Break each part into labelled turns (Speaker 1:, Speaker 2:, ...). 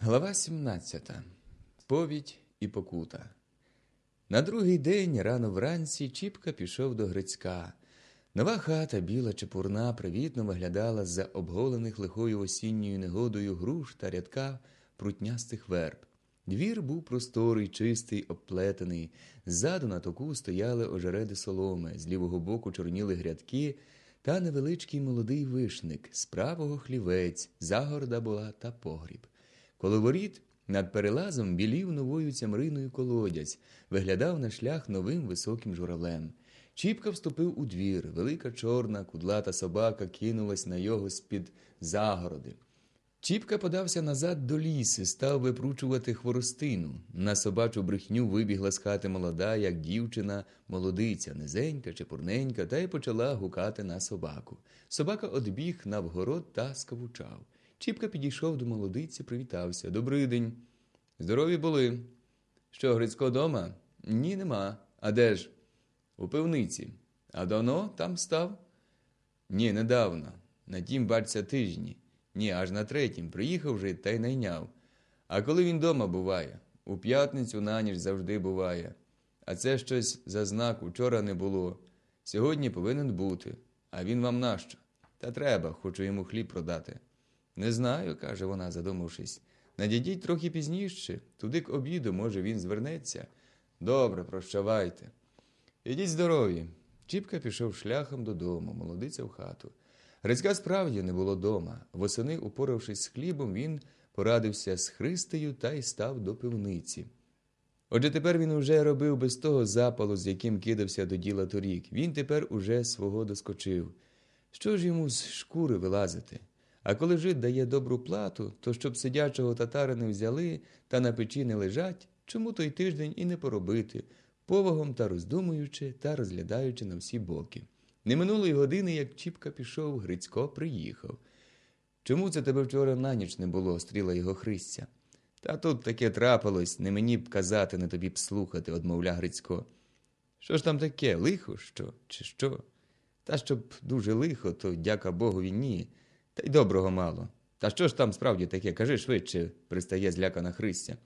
Speaker 1: Глава 17. Повідь і покута. На другий день, рано вранці, Чіпка пішов до Грицька. Нова хата, біла чепурна, привітно виглядала з-за обголених лихою осінньою негодою груш та рядка прутнястих верб. Двір був просторий, чистий, обплетений. Ззаду на току стояли ожереди соломи, з лівого боку чорніли грядки та невеличкий молодий вишник, з правого хлівець, загорода була та погріб. Коло воріт над перелазом білів новою цямриною колодязь, виглядав на шлях новим високим журавлем. Чіпка вступив у двір, велика чорна, кудлата собака кинулась на його з-під загороди. Чіпка подався назад до ліси, став випручувати хворостину. На собачу брехню вибігла з хати молода, як дівчина, молодиця, низенька, чепурненька, та й почала гукати на собаку. Собака одбіг навгород та скавучав. Чіпка підійшов до молодиці, привітався. Добрий день. Здорові були. Що, Грицько дома? Ні, нема. А де ж? У пивниці. А давно там став? Ні, недавно. На тім, бачся, тижні. Ні, аж на третім. Приїхав вже та й найняв. А коли він дома буває? У п'ятницю на ніч завжди буває. А це щось за знак учора не було. Сьогодні повинен бути. А він вам нащо? Та треба, хочу йому хліб продати. Не знаю, каже вона, задумавшись. Надійдіть трохи пізніше, туди к обіду, може, він звернеться. Добре, прощавайте. Ідіть здорові. Чіпка пішов шляхом додому, молодиця в хату. Грицька справді не було дома. Восени, упоравшись з хлібом, він порадився з Христею та й став до пивниці. Отже, тепер він уже робив без того запалу, з яким кидався до діла торік. Він тепер уже свого доскочив. Що ж йому з шкури вилазити? А коли жид дає добру плату, то щоб сидячого татара не взяли та на печі не лежать, чому той тиждень і не поробити, повагом та роздумуючи та розглядаючи на всі боки. Не минулої години, як Чіпка пішов, Грицько приїхав. Чому це тебе вчора на ніч не було? стріла його Христя. Та тут таке трапилось, не мені б казати, не тобі б слухати, одмовля Грицько. Що ж там таке, лихо що, чи що? Та щоб дуже лихо, то дяка Богові ні. Та й доброго мало. Та що ж там справді таке? Кажи швидше, пристає злякана Христя.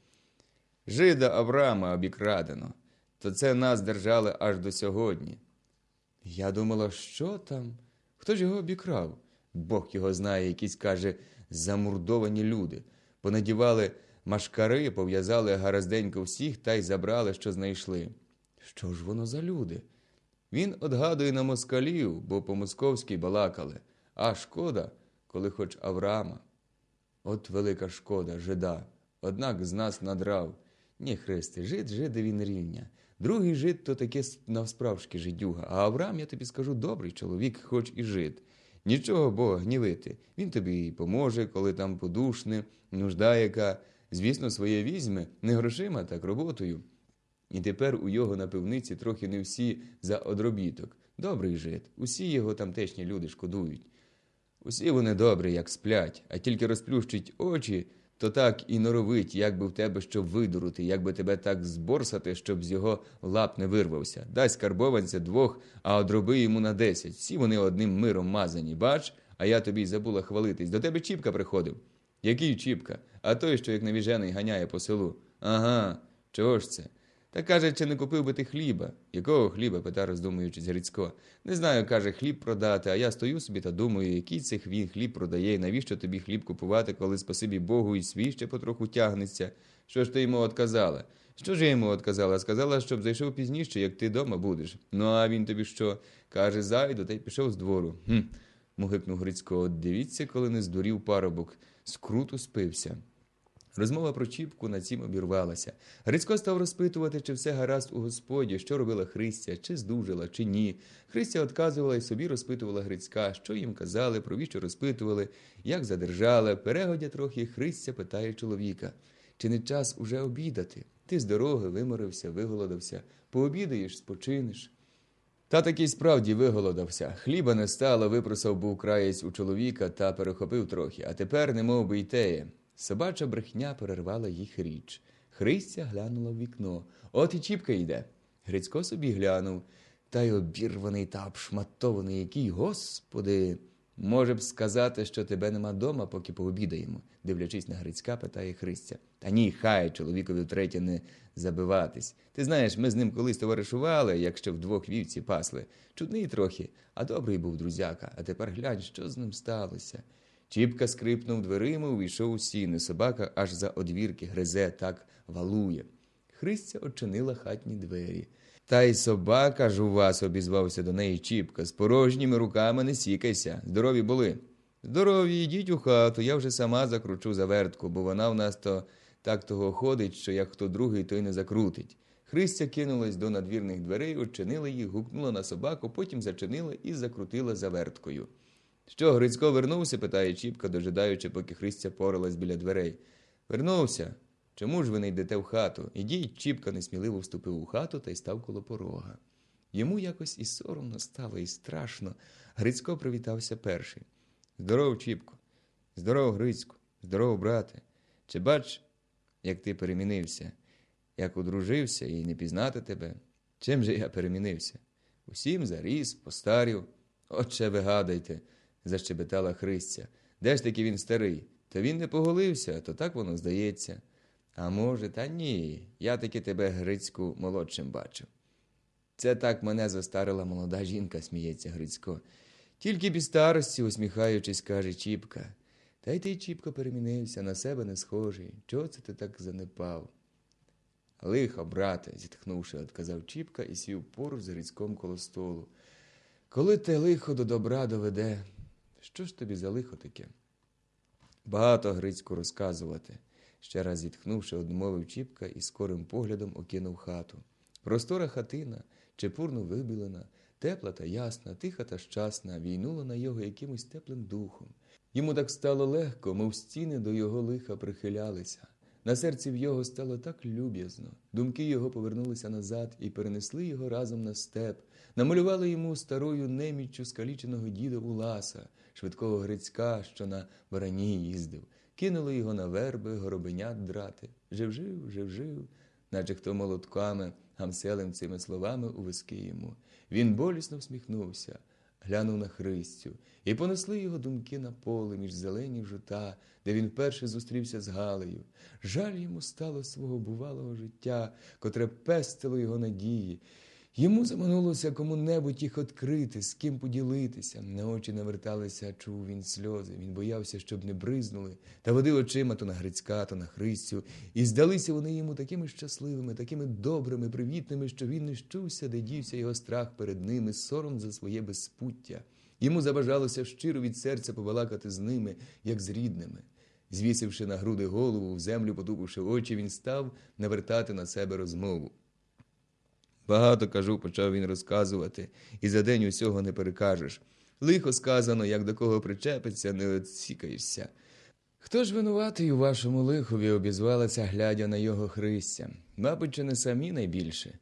Speaker 1: Жида Авраама обікрадено, то це нас держали аж до сьогодні. Я думала, що там? Хто ж його обікрав? Бог його знає, якісь, каже, замурдовані люди. Понадівали машкари, пов'язали гаразденько всіх та й забрали, що знайшли. Що ж воно за люди? Він одгадує на москалів, бо по-московськи балакали. А шкода, коли хоч Авраама. От велика шкода, жида. Однак з нас надрав. Ні, Христе, жид, жиде він рівня. Другий жид то таке навсправжки жидюга. А Авраам, я тобі скажу, добрий чоловік, хоч і жид. Нічого Бога гнівити. Він тобі і поможе, коли там подушне, нужда яка. Звісно, своє візьме, не грошима, так роботою. І тепер у його на пивниці трохи не всі за одробіток. Добрий жид, усі його тамтешні люди шкодують. Усі вони добрі, як сплять, а тільки розплющить очі, то так і норовить, як би в тебе що видурути, як би тебе так зборсати, щоб з його лап не вирвався. Дасть карбованця двох, а одроби йому на десять. Всі вони одним миром мазані. Бач, а я тобі й забула хвалитись. До тебе Чіпка приходив. Який Чіпка? А той, що як навіжений ганяє по селу. Ага, чого ж це? Та каже, чи не купив би ти хліба? Якого хліба? пита, роздумуючись Грицько. Не знаю, каже, хліб продати, а я стою собі та думаю, який це він хліб продає, і навіщо тобі хліб купувати, коли спасибі Богу і свій ще потроху тягнеться. Що ж ти йому отказала? Що ж я йому отказала? Сказала, щоб зайшов пізніше, як ти дома будеш. Ну, а він тобі що? Каже, зайду, та й пішов з двору. Хм, мугикнув Грицько. От дивіться, коли не здурів парубок. Скруту спився. Розмова про Чіпку на цім обірвалася. Грицько став розпитувати, чи все гаразд у господі, що робила Христя, чи здужила, чи ні. Христя отказувала і собі розпитувала Грицька, що їм казали, про віщо розпитували, як задержали. Перегодя трохи Христя питає чоловіка, чи не час уже обідати? Ти з дороги виморився, виголодався, пообідаєш, спочинеш. Та таки справді виголодався. Хліба не стало, випросав був краєць у чоловіка та перехопив трохи, а тепер немов би й теє. Собача брехня перервала їх річ. Христя глянула в вікно. От і Чіпка йде. Грицько собі глянув. Та й обірваний та обшматований, який, господи. Може б сказати, що тебе нема дома, поки пообідаємо, дивлячись на Грицька, питає Христя. Та ні, хай чоловікові втретє не забиватись. Ти знаєш, ми з ним колись товаришували, якщо вдвох вівці пасли. Чудний трохи, а добрий був друзяка. А тепер глянь, що з ним сталося. Чіпка скрипнув дверима, увійшов у сіни. Собака аж за одвірки гризе, так валує. Христя очинила хатні двері. Та й собака ж у вас, обізвався до неї Чіпка. З порожніми руками не сікайся. Здорові були. Здорові, йдіть у хату, я вже сама закручу завертку, бо вона в нас то так того ходить, що як хто другий, то й не закрутить. Христя кинулась до надвірних дверей, очинила їх, гукнула на собаку, потім зачинила і закрутила заверткою. Що, Грицько вернувся? питає Чіпка, дожидаючи, поки Христя поралась біля дверей. Вернувся. Чому ж ви не йдете в хату? Ідіть, Чіпка несміливо вступив у хату та й став коло порога. Йому якось і соромно стало, і страшно. Грицько привітався перший. Здоров, Чіпко. Здоров, Грицько. Здоров, брате. Чи бач, як ти перемінився, як одружився і не пізнати тебе? Чим же я перемінився? Усім заріс, постарів. Отче вигадайте, защебетала Христя. Де ж таки він старий? То він не поголився, то так воно здається. А може, та ні, я таки тебе, Грицьку, молодшим бачу. Це так мене застарила молода жінка, сміється Грицько. Тільки б і старості, усміхаючись, каже Чіпка. Та й ти, Чіпко, перемінився, на себе не схожий. Чого це ти так занепав? Лихо, брате, зітхнувши, отказав Чіпка і сів поруч з Грицьком коло столу. Коли те лихо до добра доведе, що ж тобі за лихо таке? Багато Грицьку розказувати. Ще раз зітхнувши, одмовив Чіпка і скорим поглядом окинув хату. Простора хатина, чепурно вибілена, тепла та ясна, тиха та щасна, війнула на його якимось теплим духом. Йому так стало легко, мов стіни до його лиха прихилялися. На серці в його стало так люб'язно. Думки його повернулися назад і перенесли його разом на степ, намалювали йому старою неміччю скаліченого діда Уласа, швидкого грицька, що на барані їздив. Кинули його на верби, горобенят драти. Жив-жив, жив-жив, наче хто молотками, гамселем цими словами у виски йому. Він болісно всміхнувся, глянув на Христю, і понесли його думки на поле між зелені жита, де він вперше зустрівся з Галею. Жаль йому стало свого бувалого життя, котре пестило його надії. Йому заманулося кому-небудь їх відкрити, з ким поділитися. На очі наверталися, чув він сльози. Він боявся, щоб не бризнули, та водив очима то на Грицька, то на Христю. І здалися вони йому такими щасливими, такими добрими, привітними, що він не щувся, де дівся його страх перед ними, сором за своє безпуття. Йому забажалося щиро від серця побалакати з ними, як з рідними. Звісивши на груди голову, в землю потупивши очі, він став навертати на себе розмову. Багато кажу, почав він розказувати, і за день усього не перекажеш. Лихо сказано, як до кого причепиться, не оцікаєшся. Хто ж винуватий у вашому лихові, обізвалася, глядя на його Христя. Мабуть, чи не самі найбільше.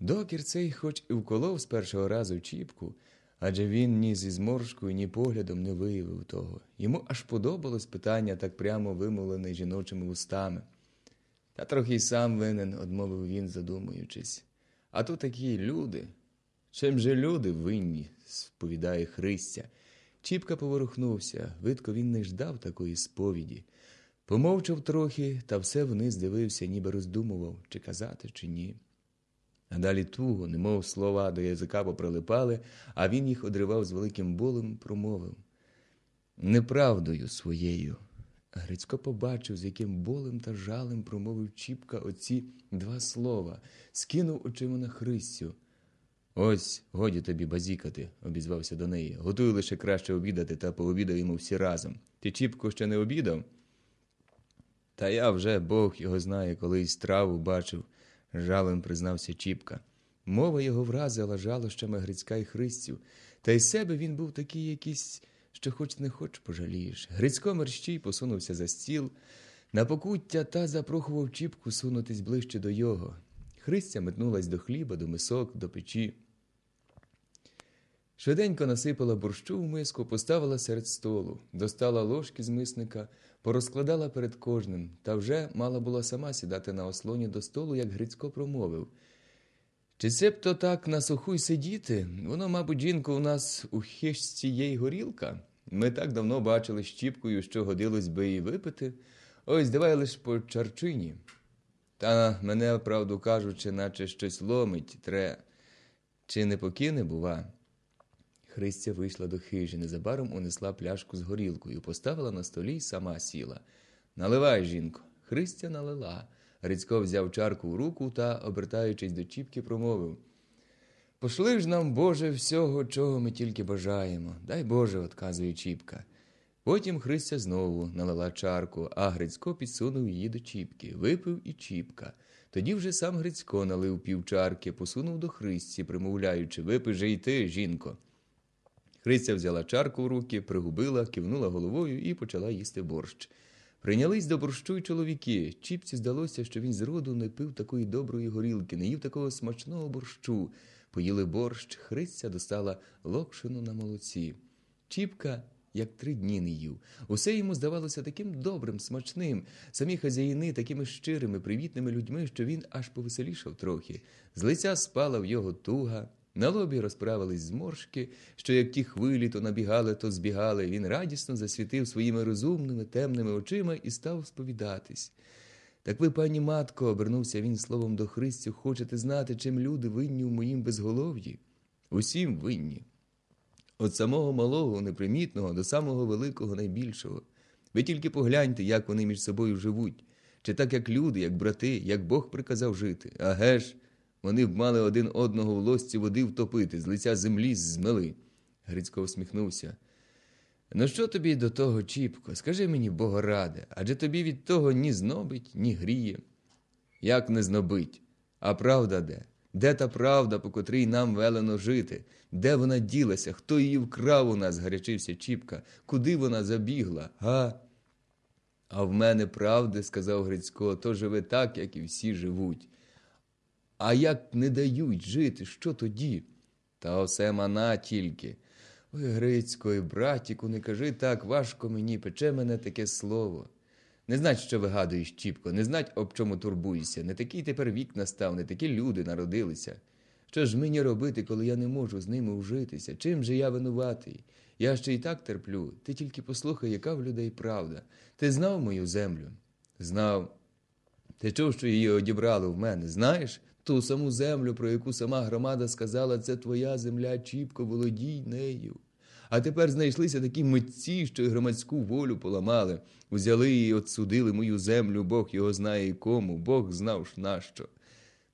Speaker 1: Докір цей хоч і вколов з першого разу чіпку, адже він ні зі зморшкою, ні поглядом не виявив того. Йому аж подобалось питання, так прямо вимовлене жіночими устами. Та трохи й сам винен, одмовив він, задумуючись. А то такі люди. Чим же люди винні, сповідає Христя. Чіпка поворухнувся, видко він не ждав такої сповіді. Помовчав трохи, та все вниз дивився, ніби роздумував, чи казати, чи ні. А далі туго, немов слова до язика поприлипали, а він їх одривав з великим болем, промовив. Неправдою своєю. Грицько побачив, з яким болем та жалем промовив Чіпка оці два слова, скинув очима на Христю. Ось, годі тобі базікати, обізвався до неї. Готуй лише краще обідати та пообідаємо всі разом. Ти Чіпко ще не обідав? Та я вже Бог його знає, колись траву бачив, жалем признався Чіпка. Мова його вразила жалощами Грицька і Христю, та й себе він був такий якийсь що хоч не хоч пожалієш. Грицько мерщій посунувся за стіл. На покуття та запрохував чіпку сунутись ближче до його. Христя метнулась до хліба, до мисок, до печі. Швиденько насипала борщу в миску, поставила серед столу, достала ложки з мисника, порозкладала перед кожним, та вже мала була сама сідати на ослоні до столу, як Грицько промовив. Чи це б то так на суху й сидіти? Воно, мабуть, жінко, у нас у хищці є й горілка. Ми так давно бачили щіпкою, що годилось би і випити. Ось давай лиш по чарчині. Та мене, правду кажучи, наче щось ломить, тре. Чи не покине, бува? Христя вийшла до хижі, незабаром унесла пляшку з горілкою, поставила на столі й сама сіла. Наливай, жінко. Христя налила. Грицько взяв чарку в руку та, обертаючись до Чіпки, промовив Пошли ж нам, Боже, всього, чого ми тільки бажаємо. Дай Боже, отказує Чіпка. Потім Христя знову налила чарку, а Грицько підсунув її до Чіпки. Випив і Чіпка. Тоді вже сам Грицько налив півчарки, посунув до Христі, примовляючи Випий же й ти, жінко. Христя взяла чарку в руки, пригубила, кивнула головою і почала їсти борщ. Прийнялись до борщу й чоловіки. Чіпці здалося, що він зроду не пив такої доброї горілки, не їв такого смачного борщу. Поїли борщ, Христя достала локшину на молоці. Чіпка, як три дні не їв. Усе йому здавалося таким добрим, смачним, самі хазяїни такими щирими, привітними людьми, що він аж повеселішав трохи. З лиця спала в його туга. На лобі розправились зморшки, що як ті хвилі то набігали, то збігали. Він радісно засвітив своїми розумними, темними очима і став сповідатись. Так ви, пані матко, обернувся він словом до Христю, хочете знати, чим люди винні в моїм безголов'ї? Усім винні. От самого малого, непримітного до самого великого, найбільшого. Ви тільки погляньте, як вони між собою живуть. Чи так, як люди, як брати, як Бог приказав жити. Аге ж, вони б мали один одного в лосці води втопити, з лиця землі змели. Грицько усміхнувся. Ну що тобі до того, Чіпко? Скажи мені, Богораде, адже тобі від того ні знобить, ні гріє. Як не знобить? А правда де? Де та правда, по котрій нам велено жити? Де вона ділася? Хто її вкрав у нас? гарячився Чіпка. Куди вона забігла? Га? А в мене правди, сказав Грицько, то живе так, як і всі живуть. А як не дають жити, що тоді? Та осе мана тільки. Ой, Грицько, і братіку, не кажи так, важко мені, пече мене таке слово. Не знать, що вигадуєш, Чіпко, не знать, об чому турбуєшся. Не такий тепер вік настав, не такі люди народилися. Що ж мені робити, коли я не можу з ними ужитися? Чим же я винуватий? Я ще й так терплю. Ти тільки послухай, яка в людей правда. Ти знав мою землю? Знав. Ти чув, що її одібрали в мене? Знаєш? Ту саму землю, про яку сама громада сказала, це твоя земля, Чіпко, володій нею. А тепер знайшлися такі митці, що й громадську волю поламали. Узяли і отсудили мою землю, Бог його знає і кому, Бог знав ж нащо.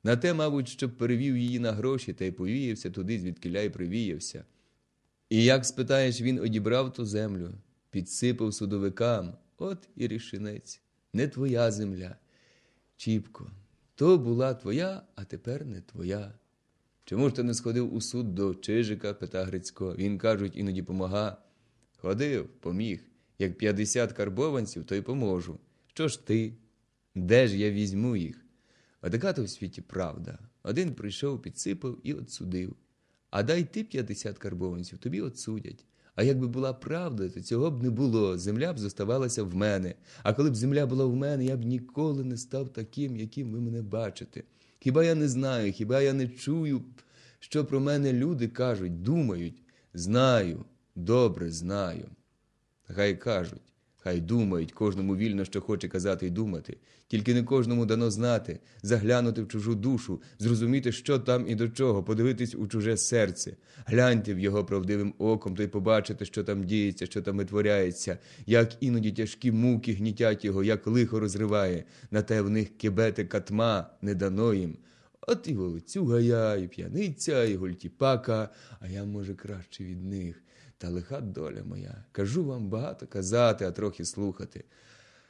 Speaker 1: На те, мабуть, щоб перевів її на гроші та й повіявся туди, звідкиля й привіявся. І як спитаєш, він одібрав ту землю, підсипав судовикам, от і рішинець, не твоя земля. Чіпко, то була твоя, а тепер не твоя. Чому ж ти не сходив у суд до Чижика, пита Грицько. Він, кажуть, іноді помага. Ходив, поміг. Як п'ятдесят карбованців, то й поможу. Що ж ти? Де ж я візьму їх? Отака то в світі правда. Один прийшов, підсипав і отсудив. А дай ти п'ятдесят карбованців, тобі отсудять. А якби була правда, то цього б не було. Земля б зоставалася в мене. А коли б земля була в мене, я б ніколи не став таким, яким ви мене бачите. Хіба я не знаю, хіба я не чую, що про мене люди кажуть, думають? Знаю, добре знаю. Хай кажуть, хай думають, кожному вільно, що хоче казати і думати. Тільки не кожному дано знати, заглянути в чужу душу, зрозуміти, що там і до чого, подивитись у чуже серце. Гляньте в його правдивим оком, то й побачите, що там діється, що там витворяється, як іноді тяжкі муки гнітять його, як лихо розриває, на те в них кибети катма не дано їм. От і волоцюга я, і п'яниця, і гультіпака, а я, може, краще від них. Та лиха доля моя. Кажу вам багато казати, а трохи слухати.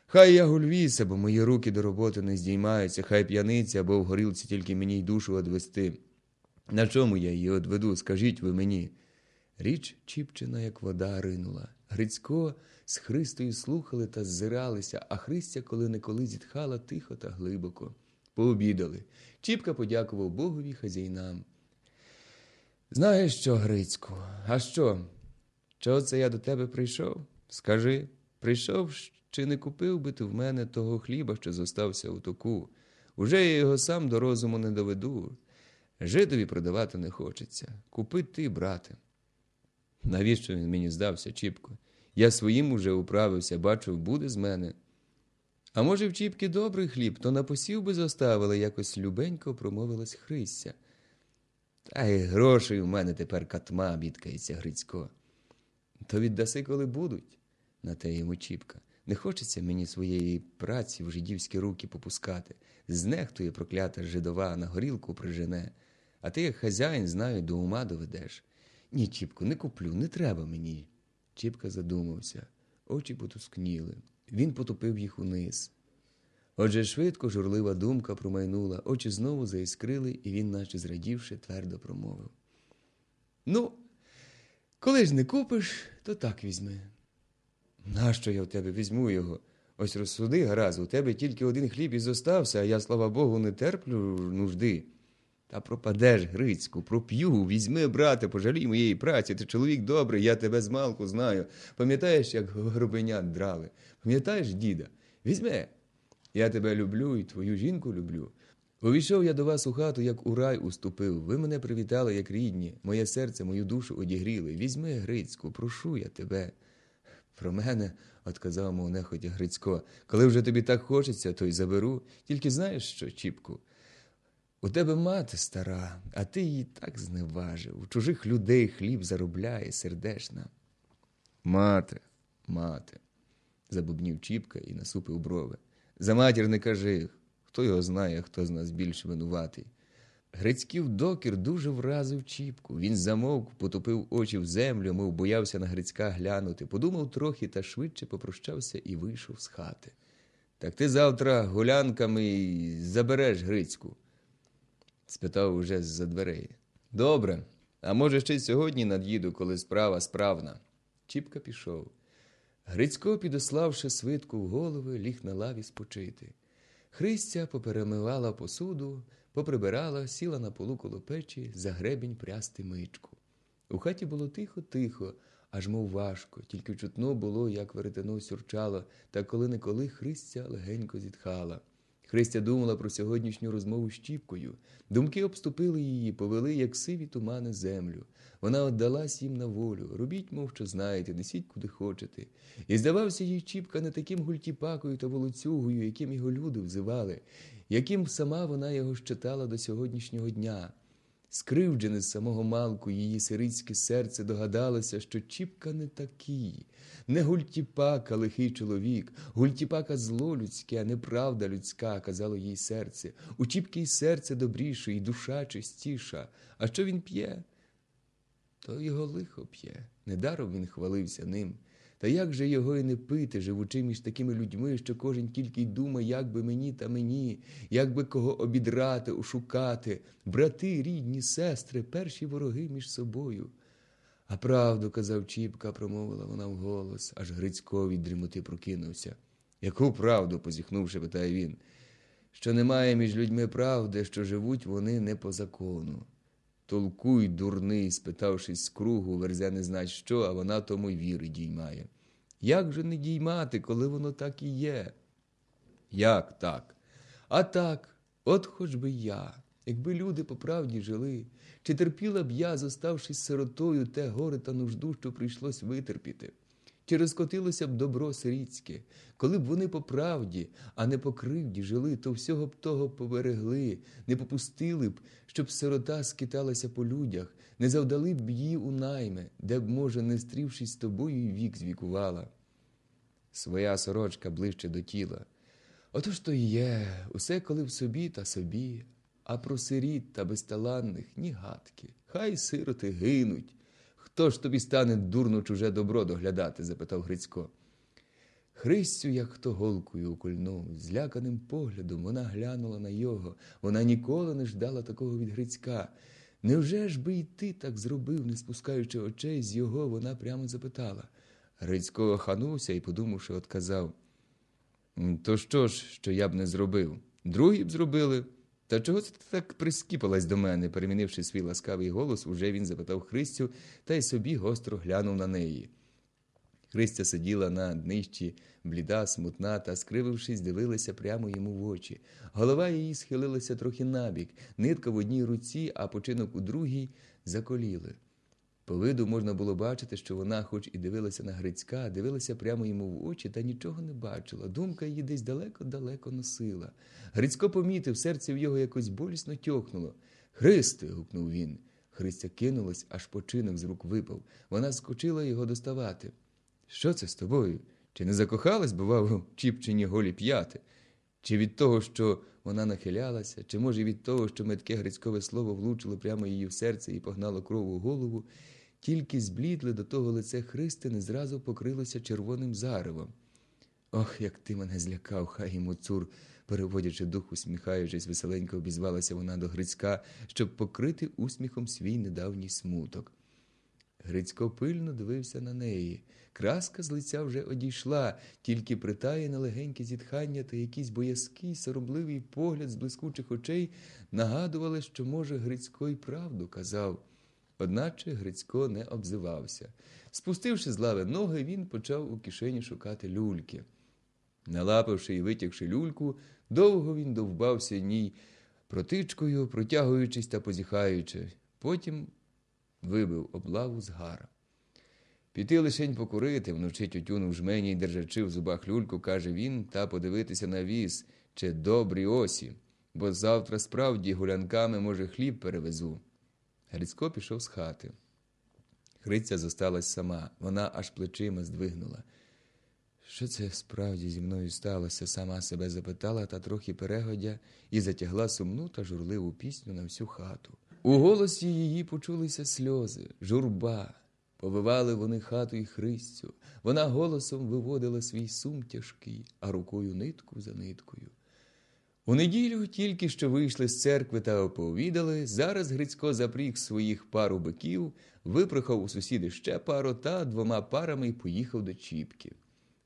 Speaker 1: Хай я гульвіся, бо мої руки до роботи не здіймаються, хай п'яниця або в горілці тільки мені й душу одвести. На чому я її одведу, скажіть ви мені. Річ Чіпчина, як вода, ринула. Грицько з Христою слухали та ззиралися, а Христя коли неколи зітхала тихо та глибоко. Пообідали. Чіпка подякував Богові хазяйнам. Знаєш що, Грицьку, а що? Чого це я до тебе прийшов? Скажи, прийшов, чи не купив би ти в мене того хліба, що зостався у току? Уже я його сам до розуму не доведу. Жидові продавати не хочеться. Купи ти, брате. Навіщо він мені здався, Чіпко? Я своїм уже управився, бачив, буде з мене. А може, в Чіпки добрий хліб, то на посів би заставили, якось любенько промовилась Христя. Та й грошей у мене тепер катма, бідкається Грицько. То віддаси, коли будуть, на те йому Чіпка. Не хочеться мені своєї праці в жидівські руки попускати. Знехтує проклята жидова, на горілку прижене. А ти, як хазяїн, знаю, до ума доведеш. Ні, Чіпку, не куплю, не треба мені. Чіпка задумався, очі потускніли. Він потопив їх униз. Отже, швидко журлива думка промайнула, очі знову заіскрили, і він, наче зрадівши, твердо промовив. Ну, коли ж не купиш, то так візьми. Нащо я в тебе візьму його? Ось розсуди, гаразд, у тебе тільки один хліб і зостався, а я, слава Богу, не терплю нужди. Та пропадеш, Грицьку, проп'ю, візьми, брате, пожалій моєї праці, ти чоловік добрий, я тебе з малку знаю. Пам'ятаєш, як гробенят драли? Пам'ятаєш, діда? Візьми. Я тебе люблю і твою жінку люблю. Увійшов я до вас у хату, як у рай уступив. Ви мене привітали, як рідні, моє серце, мою душу одігріли. Візьми, Грицьку, прошу я тебе. Про мене, отказав мов нехотя Грицько, коли вже тобі так хочеться, то й заберу. Тільки знаєш що, Чіпку? У тебе мати стара, а ти її так зневажив. У чужих людей хліб заробляє, сердешна. Мати, мати, забубнів Чіпка і насупив брови. За матір не кажи, хто його знає, хто з нас більш винуватий. Грицьків докір дуже вразив Чіпку. Він замовк, потопив очі в землю, мов боявся на Грицька глянути, подумав трохи та швидше попрощався і вийшов з хати. Так ти завтра гулянками забереш Грицьку? спитав уже з-за дверей. Добре, а може, ще й сьогодні над'їду, коли справа справна. Чіпка пішов. Грицько, підославши свитку в голови, ліг на лаві спочити. Христя поперемивала посуду, поприбирала, сіла на полу коло печі, за гребінь прясти мичку. У хаті було тихо-тихо, аж мов важко, тільки чутно було, як веретено сюрчало, та коли-неколи Христя легенько зітхала. Христя думала про сьогоднішню розмову з Чіпкою. Думки обступили її, повели, як сиві тумани землю. Вона віддалась їм на волю. Робіть, що знаєте, несіть куди хочете. І здавався їй Чіпка не таким гультіпакою та волоцюгою, яким його люди взивали, яким сама вона його щитала до сьогоднішнього дня. Скривджене з самого малку її сирицьке серце догадалося, що Чіпка не такий, не гультіпака, лихий чоловік, гультіпака зло людське, а неправда людська, казало їй серце. У Чіпки й серце добріше, і душа чистіша. А що він п'є? То його лихо п'є. Недаром він хвалився ним. Та як же його і не пити, живучи між такими людьми, що кожен тільки й думає, як би мені та мені, як би кого обідрати, ошукати, брати, рідні, сестри, перші вороги між собою. А правду, казав Чіпка, промовила вона вголос, аж Грицько від дрімоти прокинувся. Яку правду? позіхнувши, питає він. Що немає між людьми правди, що живуть вони не по закону. Толкуй, дурний, спитавшись з кругу, верзе не знать що, а вона тому й віри діймає. Як же не діймати, коли воно так і є? Як так? А так, от хоч би я, якби люди по правді жили, чи терпіла б я, зоставшись сиротою, те горе та нужду, що прийшлось витерпіти? Чи розкотилося б добро сирітське, коли б вони по правді, а не по кривді жили, то всього б того поберегли, не попустили б, щоб сирота скиталася по людях, не завдали б її у найми, де б, може, не стрівшись з тобою, вік звікувала. Своя сорочка ближче до тіла. Отож то є, усе коли в собі та собі, а про сиріт та безталанних ні гадки. Хай сироти гинуть. Хто ж тобі стане дурно чуже добро доглядати? запитав Грицько. Христю, як хто голкою укольнув, зляканим поглядом вона глянула на його. Вона ніколи не ждала такого від Грицька. Невже ж би й ти так зробив, не спускаючи очей з його, вона прямо запитала. Грицько оханувся і, подумавши, отказав. То що ж, що я б не зробив? Другі б зробили. Та чого це ти так прискіпалась до мене? Перемінивши свій ласкавий голос, уже він запитав Христю та й собі гостро глянув на неї. Христя сиділа на днищі, бліда, смутна та, скривившись, дивилася прямо йому в очі. Голова її схилилася трохи набік, нитка в одній руці, а починок у другій заколіли. По виду можна було бачити, що вона, хоч і дивилася на Грицька, дивилася прямо йому в очі та нічого не бачила. Думка її десь далеко-далеко носила. Грицько помітив, серце в його якось болісно тьохнуло. Христе. гукнув він. Христя кинулась, аж починок з рук випав. Вона скочила його доставати. Що це з тобою? Чи не закохалась, бував, у Чіпчині голі п'яти? Чи від того, що вона нахилялася, чи може від того, що метке грицькове слово влучило прямо її в серце і погнало кров у голову, тільки зблідли до того лице Христини зразу покрилося червоним заревом. Ох, як ти мене злякав, хай йому цур, переводячи дух, усміхаючись, веселенько обізвалася вона до Грицька, щоб покрити усміхом свій недавній смуток. Грицько пильно дивився на неї. Краска з лиця вже одійшла, тільки притає на легеньке зітхання та якийсь боязкий, соромливий погляд з блискучих очей нагадували, що, може, Грицько й правду казав. Одначе Грицько не обзивався. Спустивши з лави ноги, він почав у кишені шукати люльки. Налапивши і витягши люльку, довго він довбався ній протичкою, протягуючись та позіхаючи. Потім вибив облаву з гара. Піти лишень покурити, вночі тютюну в жмені й держачи в зубах люльку, каже він, та подивитися на віз, чи добрі осі, бо завтра справді гулянками, може, хліб перевезу. Грицько пішов з хати. Хриця зосталась сама, вона аж плечима здвигнула. Що це справді зі мною сталося, сама себе запитала та трохи перегодя і затягла сумну та журливу пісню на всю хату. У голосі її почулися сльози, журба. Повивали вони хату й Христю. Вона голосом виводила свій сум тяжкий, а рукою нитку за ниткою. У неділю тільки що вийшли з церкви та оповідали, зараз Грицько запріг своїх пару биків, випрохав у сусіди ще пару та двома парами й поїхав до Чіпки.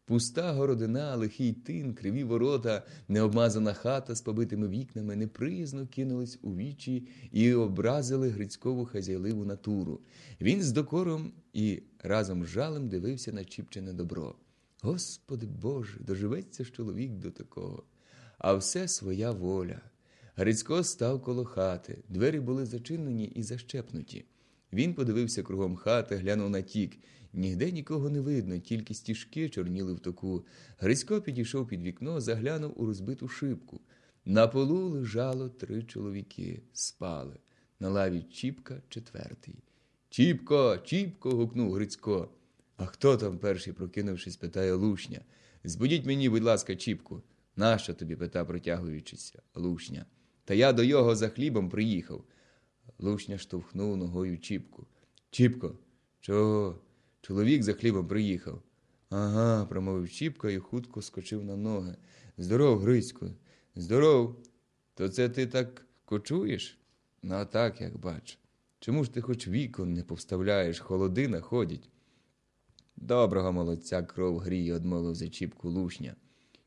Speaker 1: Пуста городина, лихий тин, криві ворота, необмазана хата з побитими вікнами неприязно кинулись у вічі і образили Грицькову хазяйливу натуру. Він з докором і разом з жалем дивився на Чіпчине добро. Господи Боже, доживеться ж чоловік до такого. А все своя воля. Грицько став коло хати, двері були зачинені і защепнуті. Він подивився кругом хати, глянув на тік. Нігде нікого не видно, тільки стіжки чорніли в току. Грицько підійшов під вікно, заглянув у розбиту шибку. На полу лежало три чоловіки, спали. На лаві Чіпка четвертий. Чіпко, Чіпко. гукнув Грицько. А хто там перший, прокинувшись, питає Лушня. Збудіть мені, будь ласка, Чіпку. Нащо тобі? пита, протягуючися, Лушня. Та я до його за хлібом приїхав. Лушня штовхнув ногою Чіпку. Чіпко, чого? Чоловік за хлібом приїхав. Ага, промовив Чіпка і хутко скочив на ноги. Здоров, Грицько, здоров. То це ти так кочуєш? Ну, а так, як бачу. Чому ж ти хоч вікон не повставляєш, холодина ходять? Доброго молодця кров гріє, одмовив за Чіпку Лушня.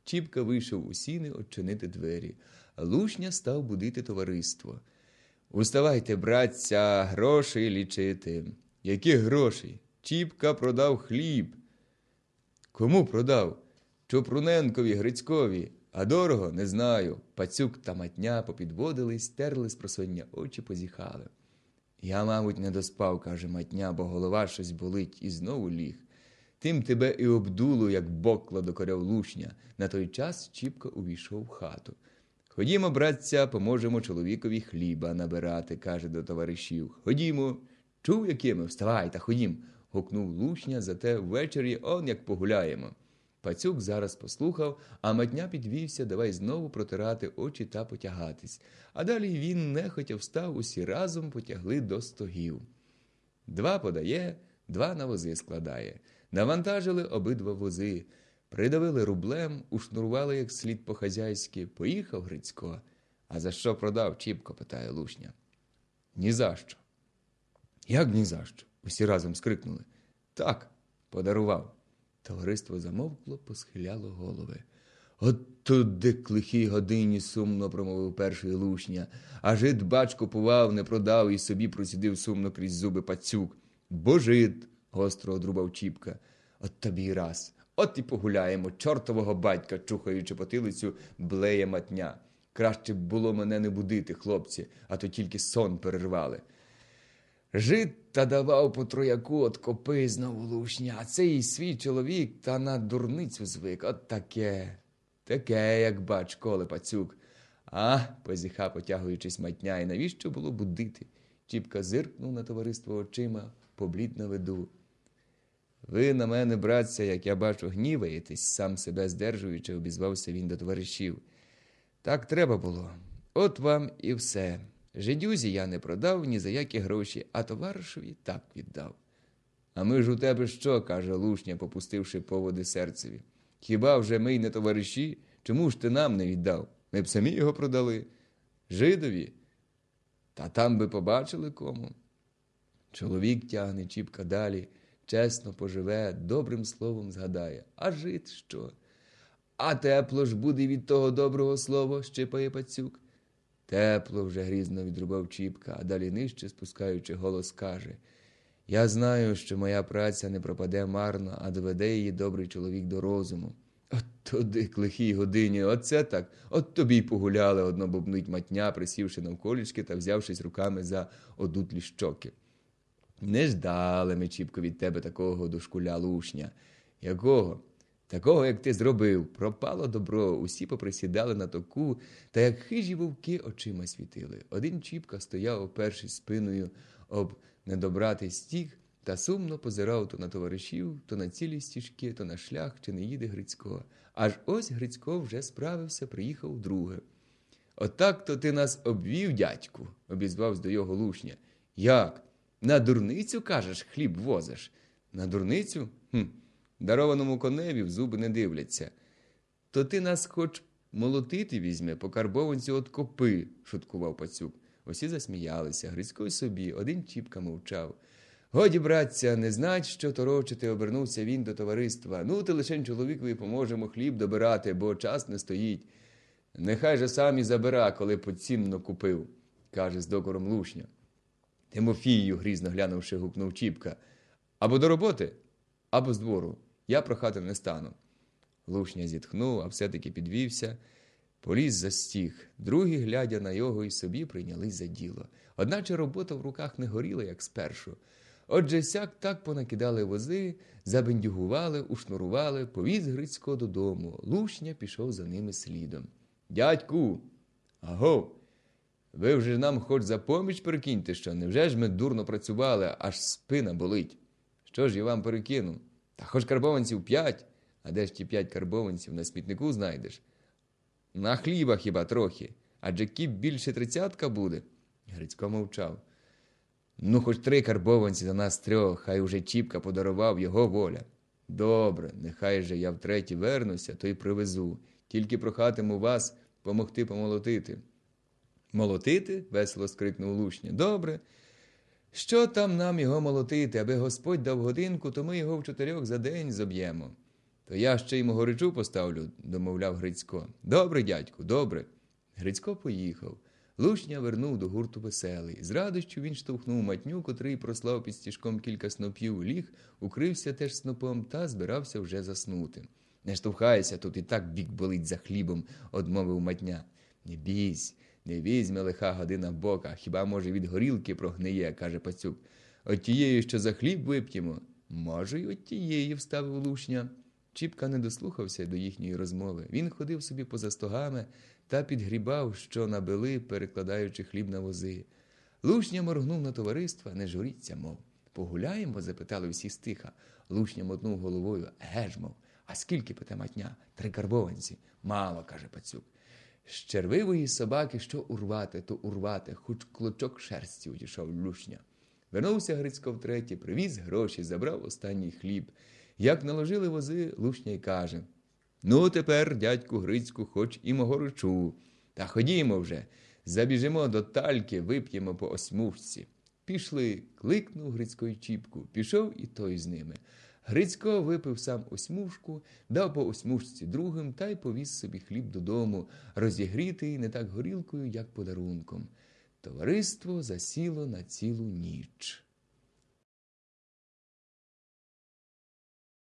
Speaker 1: Чіпка вийшов у сіни odчинити двері, Лушня став будити товариство. Уставайте, братця, гроші лічити. Які гроші? Чіпка продав хліб. Кому продав? Чопруненкові, Грицькові. А дорого не знаю. Пацюк та матня попідводили, стерли з просоння очі, позіхали. Я, мабуть, не доспав, каже матня, бо голова щось болить, і знову ліг. Тим тебе і обдуло, як бокла докоряв лушня. На той час Чіпко увійшов в хату. Ходімо, братця, поможемо чоловікові хліба набирати, каже до товаришів. Ходімо. Чув, якими? Вставай та ходім. гукнув лушня, зате ввечері он як погуляємо. Пацюк зараз послухав, а матня підвівся, давай знову протирати очі та потягатись. А далі він нехотя встав, усі разом потягли до стогів. Два подає, два на вози складає. Навантажили обидва вози, придавили рублем, ушнурували як слід по-хазяйськи. Поїхав Грицько. А за що продав Чіпко? питає Лушня. Ні за що. Як ні за що? Усі разом скрикнули. Так, подарував. Товариство замовкло, посхиляло голови. От туди к лихій годині сумно промовив перший лушня, а жид бач купував, не продав і собі просідив сумно крізь зуби пацюк. Бо жид, гостро одрубав Чіпка. От тобі раз. От і погуляємо, чортового батька, чухаючи потилицю, блеє матня. Краще б було мене не будити, хлопці, а то тільки сон перервали. Жит та давав по трояку от копи знову лушня, а цей свій чоловік та на дурницю звик. От таке, таке, як бач, коле пацюк. А, позіха, потягуючись матня, і навіщо було будити? Чіпка зиркнув на товариство очима, поблід на виду. Ви на мене, братця, як я бачу, гніваєтесь, сам себе здержуючи, обізвався він до товаришів. Так треба було. От вам і все. Жидюзі я не продав ні за які гроші, а товаришеві так віддав. А ми ж у тебе що? каже Лушня, попустивши поводи серцеві. Хіба вже ми й не товариші? Чому ж ти нам не віддав? Ми б самі його продали. Жидові. Та там би побачили кому. Чоловік тягне чіпка далі, чесно поживе, добрим словом згадає. А жит що? А тепло ж буде від того доброго слова, щипає пацюк. Тепло вже грізно відрубав Чіпка, а далі нижче, спускаючи голос, каже Я знаю, що моя праця не пропаде марно, а доведе її добрий чоловік до розуму. От туди, к лихій годині, оце так, от тобі й погуляли, одно бубнуть матня, присівши навколішки та взявшись руками за одутлі щоки. Не ждали ми, Чіпко, від тебе такого дошкуля лушня. Якого? Такого, як ти зробив, пропало добро, усі поприсідали на току, та як хижі вовки очима світили. Один Чіпка стояв, опершись спиною об недобратий стіг, та сумно позирав то на товаришів, то на цілі стіжки, то на шлях, чи не їде Грицько. Аж ось Грицько вже справився, приїхав друге. Отак то ти нас обвів, дядьку, обізвався до його лушня. Як? На дурницю, кажеш, хліб возиш? На дурницю? Хм. Дарованому коневі в зуби не дивляться. То ти нас хоч молотити візьме, по карбованцю от копи, шуткував пацюк. Усі засміялися, Грицько собі, один чіпка мовчав. Годі, братця, не знать, що торочити, обернувся він до товариства. Ну, ти лишень чоловікові поможемо хліб добирати, бо час не стоїть. Нехай же сам і забира, коли поцінно купив, каже з докором лушня. Тимофію, грізно глянувши, гукнув Чіпка. Або до роботи, або з двору. Я прохати не стану. Лушня зітхнув, а все-таки підвівся, поліз за стіг. Другі, глядя на його, і собі прийнялись за діло. Одначе робота в руках не горіла, як спершу. Отже, сяк так понакидали вози, забендюгували, ушнурували, повіз Грицько додому. Лушня пішов за ними слідом. Дядьку, аго, ви вже нам хоч за поміч перекиньте, що невже ж ми дурно працювали, аж спина болить. Що ж я вам перекину? Та хоч карбованців п'ять, а де ж ті п'ять карбованців на смітнику знайдеш? На хліба хіба трохи, адже кіп більше тридцятка буде. Грицько мовчав. Ну, хоч три карбованці за нас трьох, хай уже Чіпка подарував його воля. Добре, нехай же я втретє вернуся, то й привезу. Тільки прохатиму вас помогти помолотити. Молотити? весело скрикнув Лушня. Добре. Що там нам його молотити, аби Господь дав годинку, то ми його в чотирьох за день зоб'ємо. То я ще й могоричу поставлю, домовляв Грицько. Добре, дядьку, добре. Грицько поїхав. Лушня вернув до гурту веселий. З радощю він штовхнув матню, котрий прослав під стіжком кілька снопів, ліг, укрився теж снопом та збирався вже заснути. Не штовхайся, тут і так бік болить за хлібом, одмовив матня. Не бійсь, не візьме лиха година бока, хіба, може, від горілки прогниє, каже пацюк. От тією, що за хліб вип'ємо. Може, й от тієї, вставив лушня. Чіпка не дослухався до їхньої розмови. Він ходив собі поза стогами та підгрібав, що набили, перекладаючи хліб на вози. Лушня моргнув на товариство, не журіться, мов. Погуляємо? запитали всі стиха. Лушня мотнув головою. Еге ж, мов. А скільки пите матня? Три карбованці. Мало, каже пацюк. З червивої собаки що урвати, то урвати, хоч клочок шерсті утішав Лушня. Вернувся Грицько втретє, привіз гроші, забрав останній хліб. Як наложили вози, Лушня й каже Ну, тепер, дядьку Грицьку, хоч і могоричу. Та ходімо вже, забіжимо до тальки, вип'ємо по осьмушці. Пішли, кликнув Грицько й Чіпку, пішов і той з ними. Грицько випив сам осьмушку, дав по осьмушці другим та й повіз собі хліб додому, розігрітий не так горілкою, як подарунком. Товариство засіло на цілу ніч.